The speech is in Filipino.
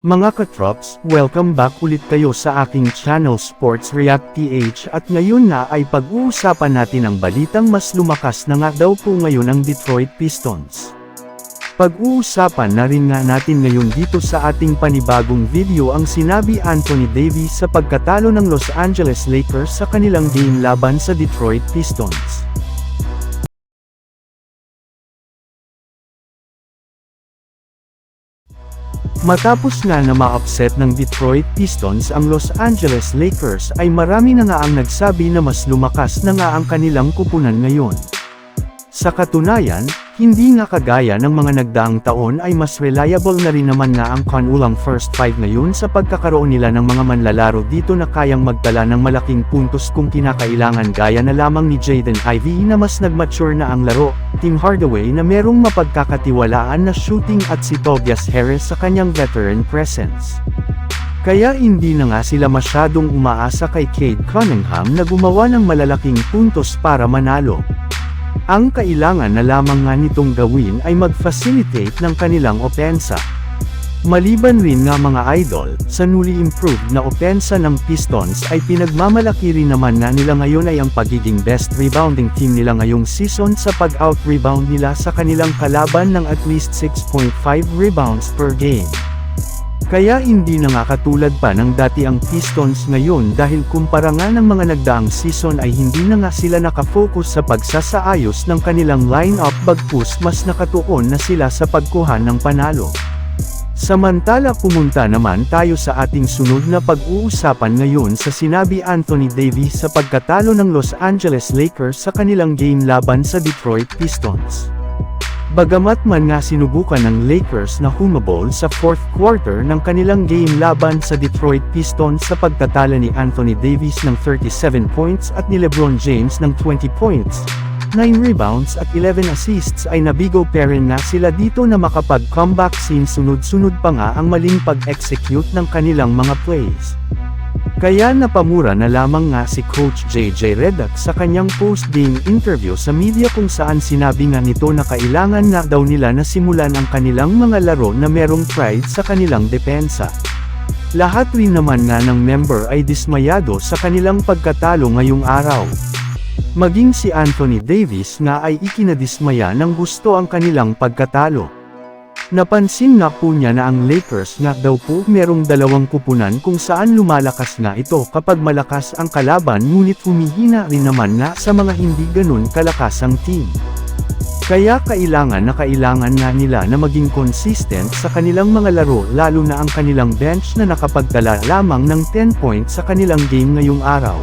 Mga katrops, welcome back ulit kayo sa aking channel Sports React PH at ngayon na ay pag-uusapan natin ang balitang mas lumakas na nga daw po ngayon ang Detroit Pistons. Pag-uusapan na rin nga natin ngayon dito sa ating panibagong video ang sinabi Anthony Davis sa pagkatalo ng Los Angeles Lakers sa kanilang game laban sa Detroit Pistons. Matapos nga na ma-upset ng Detroit Pistons ang Los Angeles Lakers ay marami na nga ang nagsabi na mas lumakas na nga ang kanilang kupunan ngayon. Sa katunayan, hindi nga kagaya ng mga nagdaang taon ay mas reliable na rin naman nga ang kanulang first five ngayon sa pagkakaroon nila ng mga manlalaro dito na kayang magtala ng malaking puntos kung kinakailangan gaya na lamang ni Jaden Ivey na mas nagmature na ang laro, Tim Hardaway na merong mapagkakatiwalaan na shooting at si Tobias Harris sa kanyang veteran presence. Kaya hindi na nga sila masyadong umaasa kay Cade Cunningham na gumawa ng malalaking puntos para manalo. Ang kailangan na lamang nga nitong gawin ay mag-facilitate ng kanilang opensa. Maliban rin nga mga idol, sa newly improved na opensa ng Pistons ay pinagmamalaki rin naman na nila ngayon ay ang pagiging best rebounding team nila ngayong season sa pag-out-rebound nila sa kanilang kalaban ng at least 6.5 rebounds per game. Kaya hindi na nga katulad pa ng dati ang Pistons ngayon dahil kumpara nga ng mga nagdaang season ay hindi na nga sila nakafocus sa pagsasaayos ng kanilang lineup bagkus mas nakatuon na sila sa pagkuha ng panalo. Samantala pumunta naman tayo sa ating sunod na pag-uusapan ngayon sa sinabi Anthony Davis sa pagkatalo ng Los Angeles Lakers sa kanilang game laban sa Detroit Pistons. Bagamat man nga sinubukan ng Lakers na humabol sa fourth quarter ng kanilang game laban sa Detroit Pistons sa pagtatala ni Anthony Davis ng 37 points at ni LeBron James ng 20 points, 9 rebounds at 11 assists ay nabigo pa rin nga sila dito na makapag-comeback since sunod-sunod pa nga ang maling pag-execute ng kanilang mga plays. Kaya napamura na lamang nga si Coach JJ Redick sa kanyang post-game interview sa media kung saan sinabi nga nito na kailangan nga daw nila na simulan ang kanilang mga laro na merong pride sa kanilang depensa. Lahat rin naman nga ng member ay dismayado sa kanilang pagkatalo ngayong araw. Maging si Anthony Davis nga ay ikinadismaya ng gusto ang kanilang pagkatalo. Napansin nga po niya na ang Lakers nga daw po merong dalawang kupunan kung saan lumalakas nga ito kapag malakas ang kalaban ngunit humihina rin naman nga sa mga hindi ganun kalakasang team. Kaya kailangan na kailangan nga nila na maging consistent sa kanilang mga laro lalo na ang kanilang bench na nakapagdala lamang ng 10 points sa kanilang game ngayong araw.